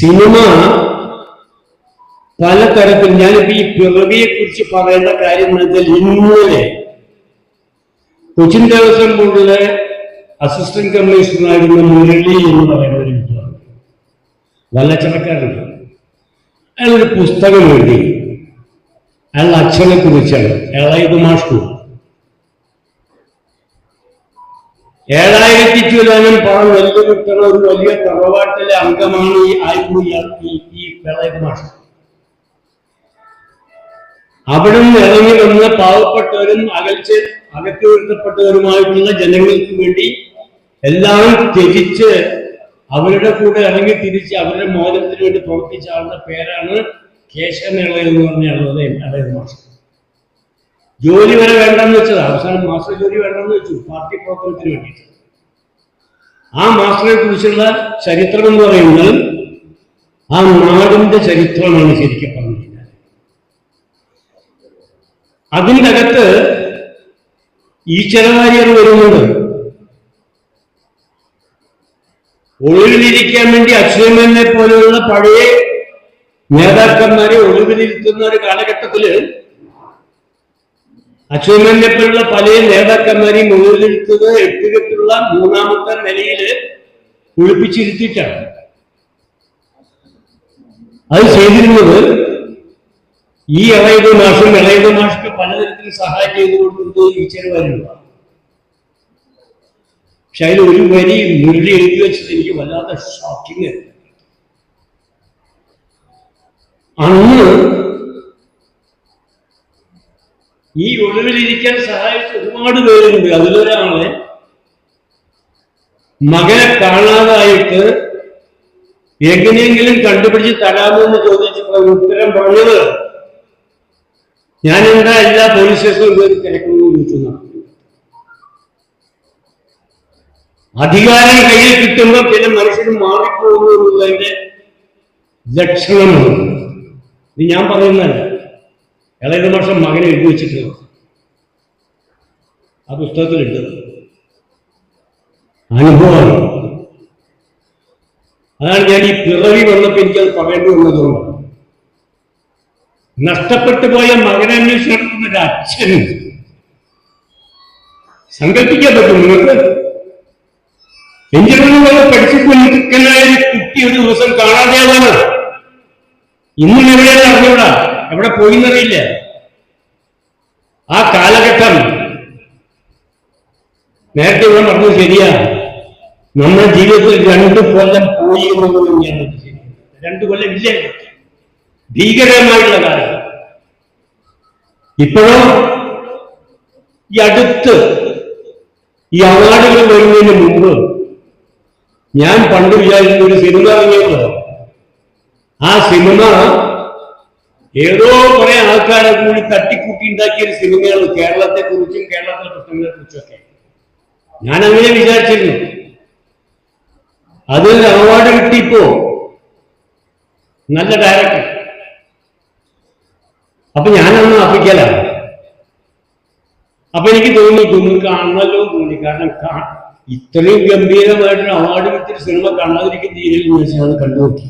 Cinema പല തരത്തിൽ ഞാനിപ്പോ ഈ പിറവിയെ കുറിച്ച് പറയേണ്ട കാര്യം എന്ന് വെച്ചാൽ ഇന്നലെ കൊച്ചിൻ ദേവസ്വം ബോർഡിലെ അസിസ്റ്റന്റ് കമ്മീഷണറായിരുന്ന മുരളി എന്ന് പറയുന്ന ഒരു വിദ്വാൻ വല്ലച്ചടക്കാരുണ്ട് അയാളൊരു പുസ്തകം എഴുതി. അയാളുടെ അച്ഛനെ കുറിച്ചാണ്. അയാളായത് മാഷ്ടു ഏഴായിരത്തി ചുലാനം പണം നെല്ല് കിട്ടുന്ന ഒരു വലിയ തറവാട്ടിലെ അംഗമാണ് ഈ ആയിരുന്നു ഈ ഈ അവിടെ നിന്ന് ഇറങ്ങി വന്ന പാവപ്പെട്ടവരും അകൽച്ച് അകറ്റി വരുത്തപ്പെട്ടവരുമായിട്ടുള്ള ജനങ്ങൾക്ക് വേണ്ടി എല്ലാം ത്യജിച്ച് അവരുടെ കൂടെ ഇറങ്ങി തിരിച്ച് അവരുടെ മോചനത്തിന് വേണ്ടി പ്രവർത്തിച്ച ആളുടെ പേരാണ് കേശമേള എന്ന് പറഞ്ഞ ആളുടെ ഇളയത് മാസ്റ്റർ ജോലി വരെ വേണ്ടെന്ന് വെച്ചത്. അവസാനം മാസ്റ്റർ ജോലി വേണ്ടെന്ന് വെച്ചു. പാർട്ടി പ്രവർത്തനത്തിന് വേണ്ടിയിട്ട്. ആ മാസ്റ്ററെ കുറിച്ചുള്ള ചരിത്രം എന്ന് പറയുന്നത് ആ നാടിന്റെ ചരിത്രമാണ് ശരിക്കും പറഞ്ഞു കഴിഞ്ഞാൽ അതിന്റെ അകത്ത് ഈശ്വരവാര്യർ വരുന്നത് ഒളിവിലിരിക്കാൻ വേണ്ടി അശ്വമനെ പോലെയുള്ള പഴയ നേതാക്കന്മാരെ ഒളിവിലിരുത്തുന്ന ഒരു കാലഘട്ടത്തിൽ അച്യുതനെ പോലുള്ള പല നേതാക്കന്മാരെയും ഒളിവിലിരുത്തത് എട്ടുകെട്ടുള്ള മൂന്നാമത്തെ നിലയിൽ ഒളിപ്പിച്ചിരുത്തിയിട്ടാണ് അത് ചെയ്തിരുന്നത് ഈ ഇളയത് മാഷും ഇളയത് മാഷൊക്കെ പലതരത്തിൽ സഹായം ചെയ്തു കൊടുക്കുന്നത് ഈ ചെറുവാനുള്ള പക്ഷെ അതിൽ ഒരു വരി മുരളി എഴുതി വെച്ചത് എനിക്ക് വല്ലാത്ത ഷോക്കിങ് അന്ന് ഈ ഒളിവിലിരിക്കാൻ സഹായിച്ച ഒരുപാട് പേരുണ്ട്. അതിലൊരാളെ മകനെ കാണാതായിട്ട് എങ്ങനെയെങ്കിലും കണ്ടുപിടിച്ച് തരാമോ എന്ന് ചോദിച്ചപ്പോൾ ഉത്തരം പറഞ്ഞത് ഞാൻ എന്താ എല്ലാ പോലീസ് സ്റ്റേഷനിലും കയറി തിരക്കുന്നു ചോദിച്ചു. അധികാരം കയ്യിൽ കിട്ടുമ്പോൾ പിന്നെ മനസ്സിൽ മാറിപ്പോകുന്നു എന്നുള്ളതിന്റെ ലക്ഷണമാണ്. ഇത് ഞാൻ പറയുന്നതല്ല. ഇളയത് മാഷം മകനെ എഴുതി വെച്ചിട്ടുള്ളത് ആ പുസ്തകത്തിലുണ്ട്. അനുഭവമാണ് അതാണ് ഞാൻ ഈ പിറവി വന്നപ്പോൾ എനിക്കത് പറയേണ്ടി വന്നതുകൊണ്ട് നഷ്ടപ്പെട്ടു പോയ മകനെ നടത്തുന്ന ഒരു അച്ഛൻ. സങ്കല്പിക്കാൻ പറ്റും നിങ്ങൾക്ക്? എഞ്ചിനീയറിംഗ് വരെ പഠിച്ചുകൊണ്ടിരിക്കുന്ന ഒരു കുട്ടി ഒരു ദിവസം കാണാതെയാവാണ് ഇന്നും എവിടെയാണ് അറിഞ്ഞൂടാ എവിടെ പോയിന്നറിയില്ല. ആ കാലഘട്ടം നേരത്തെ ഇവിടെ പറഞ്ഞത് ശരിയാ. നമ്മുടെ ജീവിതത്തിൽ രണ്ടു കൊല്ലം പോയി എന്നുള്ളത് ഞാൻ രണ്ടു കൊല്ലം ഇല്ല. ഭീകരമായിട്ടുള്ള കാലം ഇപ്പോഴോ ഈ അടുത്ത് ഈ അവാർഡുകൾ വരുന്നതിന് മുമ്പ് ഞാൻ പണ്ട് വിചാരിക്കുന്ന ഒരു സിനിമ ഇറങ്ങിയുള്ളത് ആ സിനിമ ഏതോ കുറെ ആൾക്കാരെ കൂടി തട്ടിക്കൂട്ടി ഉണ്ടാക്കിയ ഒരു സിനിമയാണ് കേരളത്തെ കുറിച്ചും കേരളത്തിലെ പ്രശ്നങ്ങളെ കുറിച്ചൊക്കെ ഞാൻ അങ്ങനെ വിചാരിച്ചിരുന്നു. അത് അവാർഡ് കിട്ടിയപ്പോ നല്ല ഡയറക്ടർ അപ്പൊ ഞാനന്ന് അപ്പിക്കലാണ് അപ്പൊ എനിക്ക് തോന്നി ഇതൊന്നും കാണണമല്ലോ തോന്നി. കാരണം ഇത്രയും ഗംഭീരമായിട്ടൊരു അവാർഡ് കിട്ടിയ സിനിമ കാണാതിരിക്കുന്ന രീതിയിൽ ഞാൻ അത് കണ്ടു നോക്കി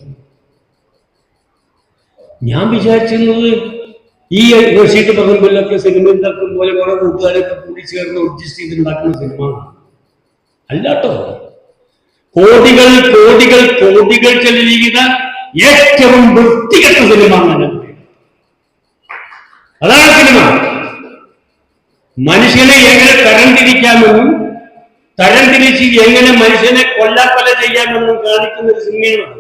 ഞാൻ വിചാരിച്ചിരുന്നത് ഈ റഷീദ് പറമ്പിലൊക്കെ സിനിമ ഉണ്ടാക്കും പോലെ കുറെ കൂട്ടുകാരൊക്കെ കൂടി ചേർന്ന് അഡ്ജസ്റ്റ് ചെയ്ത് ഉണ്ടാക്കുന്ന സിനിമ അല്ലാട്ടോ കോടികൾ കോടികൾ കോടികൾ ചെലവഴിക്കുന്ന ഏറ്റവും വൃത്തികെട്ട സിനിമ. അതാണ് സിനിമ മനുഷ്യനെ എങ്ങനെ തരംതിരിക്കാമെന്നും തരംതിരിച്ച് എങ്ങനെ മനുഷ്യനെ കൊല്ലാക്കൊല ചെയ്യാമെന്നും കാണിക്കുന്ന ഒരു സിനിമയാണ്.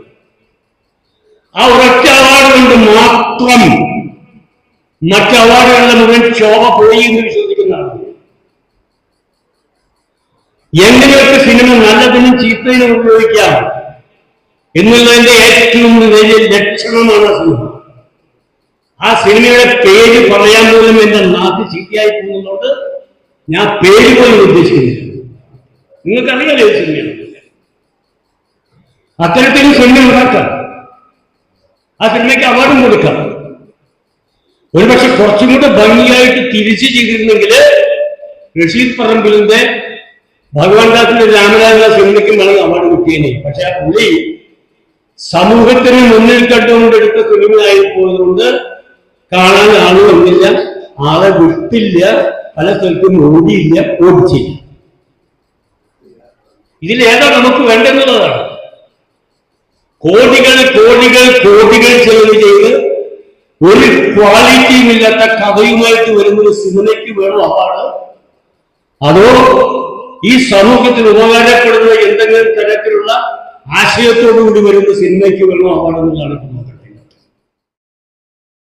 ആ ഒരൊറ്റ അവാർഡ് കൊണ്ട് മാത്രം മറ്റ് അവാർഡുകളുടെ മുഴുവൻ ശോഭ പോയി എന്ന് വിശ്വസിക്കുന്നതാണ്. എങ്ങനെയൊക്കെ സിനിമ നല്ലതിനും ചീത്തതിനും ഉപയോഗിക്കാം എന്നുള്ളതിന്റെ ഏറ്റവും വലിയ ലക്ഷണമാണ് ആ സിനിമ. ആ സിനിമയുടെ പേര് പറയാൻ പോലും എന്റെ നാട്ടിൽ ചീത്തയായി പോകുന്നതുകൊണ്ട് ഞാൻ പേര് പോലും ഉദ്ദേശിക്കുന്നു നിങ്ങൾക്കറിയാലോ സിനിമയാണ് അത്തരത്തിൽ സിനിമ ഉണ്ടാക്കാം. ആ സിനിമയ്ക്ക് അവാർഡും കൊടുക്കാം. ഒരുപക്ഷെ കുറച്ചും കൂടെ ഭംഗിയായിട്ട് തിരിച്ചു ചെയ്തിരുന്നെങ്കിൽ റഷീദ് പറമ്പിലിന്റെ ഭഗവാൻ ദാസിന്റെ രാമരാജ സിനിമയ്ക്കും വേണമെങ്കിൽ അവാർഡ് കിട്ടിയേനെ. പക്ഷെ ആ പുള്ളി സമൂഹത്തിന് മുന്നിൽ കണ്ടുകൊണ്ട് എടുത്ത സിനിമയായി പോയതുകൊണ്ട് കാണാൻ ആൾ ആളെ വിട്ടില്ല പല സ്ഥലത്തും ഓടിയില്ല ഓടിച്ചില്ല. ഇതിലേതാ നമുക്ക് വേണ്ടെന്നുള്ളതാണ് കോടികൾ കോടികൾ കോടികൾ ചെലവ് ചെയ്ത് ഒരു ക്വാളിറ്റിയും ഇല്ലാത്ത കഥയുമായിട്ട് വരുന്ന ഒരു സിനിമയ്ക്ക് വേണോ അവാർഡ്? അതോ ഈ സമൂഹത്തിന് ഉപകാരപ്പെടുന്ന എന്തെങ്കിലും തരത്തിലുള്ള ആശയത്തോടു കൂടി വരുന്ന സിനിമയ്ക്ക് വേണോ അവാർഡ് കാണിക്കുന്നത്